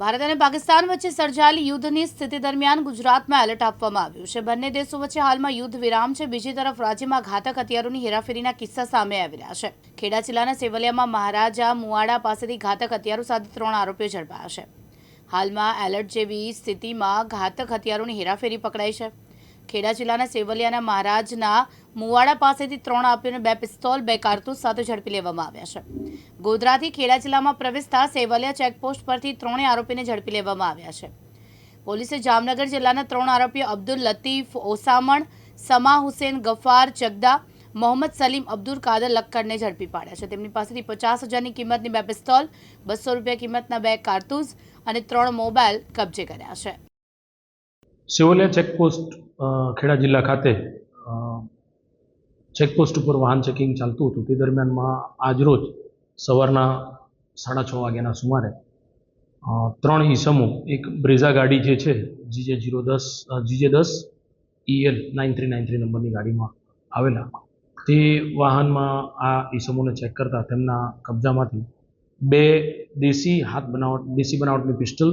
ભારત અને પાકિસ્તાન વચ્ચે સર્જાયેલી યુદ્ધની સ્થિતિ દરમિયાન ગુજરાતમાં એલર્ટ આપવામાં આવ્યું છે. બંને દેશો વચ્ચે હાલમાં યુદ્ધ વિરામ છે. બીજી તરફ રાજ્યમાં ઘાતક હથિયારોની હેરાફેરીના કિસ્સા સામે આવી રહ્યા છે. ખેડા જિલ્લાના સેવલિયામાં મહારાજા મુવાડા પાસેથી ઘાતક હથિયારો સાથે ત્રણ આરોપીઓ ઝડપાયા છે. હાલમાં એલર્ટ જેવી સ્થિતિમાં ઘાતક હથિયારોની હેરાફેરી પકડાઈ છે. ખેડા જિલ્લાના સેવલિયાના મહારાજના મુવાડા પાસેથી ત્રણ આરોપીઓને બે પિસ્તોલ, બે કારતૂસ સાથે ઝડપી લેવામાં આવ્યા છે. ગોધરાથી ખેડા જિલ્લામાં પ્રવેશતા સેવલિયા ચેકપોસ્ટ પરથી ત્રણેય આરોપીને ઝડપી લેવામાં આવ્યા છે. પોલીસે જામનગર જિલ્લાના ત્રણ આરોપીઓ અબ્દુલ લતીફ ઓસામણ, સમા હુસેન ગફાર ચગદા મોહમ્મદ સલીમ, અબ્દુલ કાદર લક્કડને ઝડપી પાડ્યા છે. તેમની પાસેથી પચાસ હજારની કિંમતની બે પિસ્તોલ, બસો રૂપિયા કિંમતના બે કારતૂસ અને ત્રણ મોબાઈલ કબજે કર્યા છે. સેવલિયા ચેકપોસ્ટ ખેડા જિલ્લા ખાતે ચેકપોસ્ટ ઉપર વાહન ચેકિંગ ચાલતું હતું. તે દરમિયાનમાં આજરોજ સવારના સાડા છ વાગ્યાના સુમારે ત્રણ ઈસમો, એક બ્રેઝા ગાડી જે છે, જીજે જીરો દસ જીજે દસ EL nine three nine three નંબરની ગાડીમાં આવેલા. તે વાહનમાં આ ઈસમોને ચેક કરતા તેમના કબજામાંથી બે દેશી હાથ બનાવટ, દેશી બનાવટની પિસ્ટલ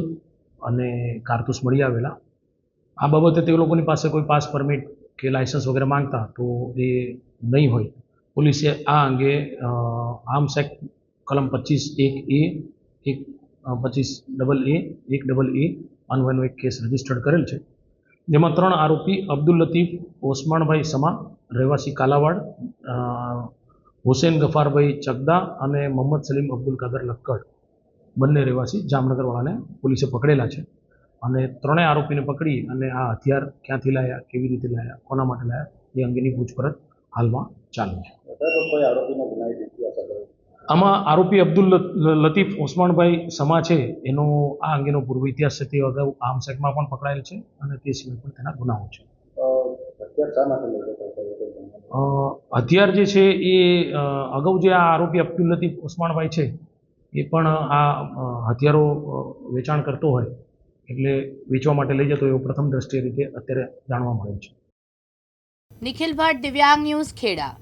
અને કારતૂસ મળી આવેલા. આ બાબતે તે લોકોની પાસે કોઈ પાસ પરમિટ કે લાયસન્સ વગેરે માંગતા તો એ નહીં હોય. પોલીસે આ અંગે આર્મ્સ એક્ટ, કલમ પચીસ એક એ, એક પચીસ ડબલ એ, એક ડબલ એ અનવયનો એક કેસ રજીસ્ટર્ડ કરેલ છે. જેમાં ત્રણ આરોપી અબ્દુલ લતીફ ઓસમાણભાઈ સમા, રહેવાસી કાલાવાડ હુસેન ગફારભાઈ ચગદા અને મોહમ્મદ સલીમ અબ્દુલ કાદર લક્કડ. બંને રહેવાસી જામનગરવાળાને પોલીસે પકડેલા છે. અને ત્રણેય આરોપીને પકડી અને આ હથિયાર ક્યાંથી લાયા કેવી રીતે લાયા કોના માટે લાયા એ અંગેની પૂછપરછ હાલમાં ચાલુ છે. આમાં આરોપી અબ્દુલ લતીફ ઓસમાણભાઈ સમા છે એનો આ અંગેનો પૂર્વ ઇતિહાસ છે તે અગાઉ આર્મ્સ એક્ટમાં પણ પકડાયેલ છે અને તે સિવાય પણ તેના ગુનાઓ છે. હથિયાર જે છે એ અગાઉ જે આ આરોપી અબ્દુલ લતીફ ઓસમાણભાઈ છે એ પણ આ હથિયારો વેચાણ કરતો હોય એટલે વેચવા માટે લઈ જતો એવો પ્રથમ દ્રષ્ટિએ રીતે અત્યારે જાણવા મળે છે. નિખિલ ભટ્ટ, દિવ્યાંગ ન્યૂઝ ખેડા.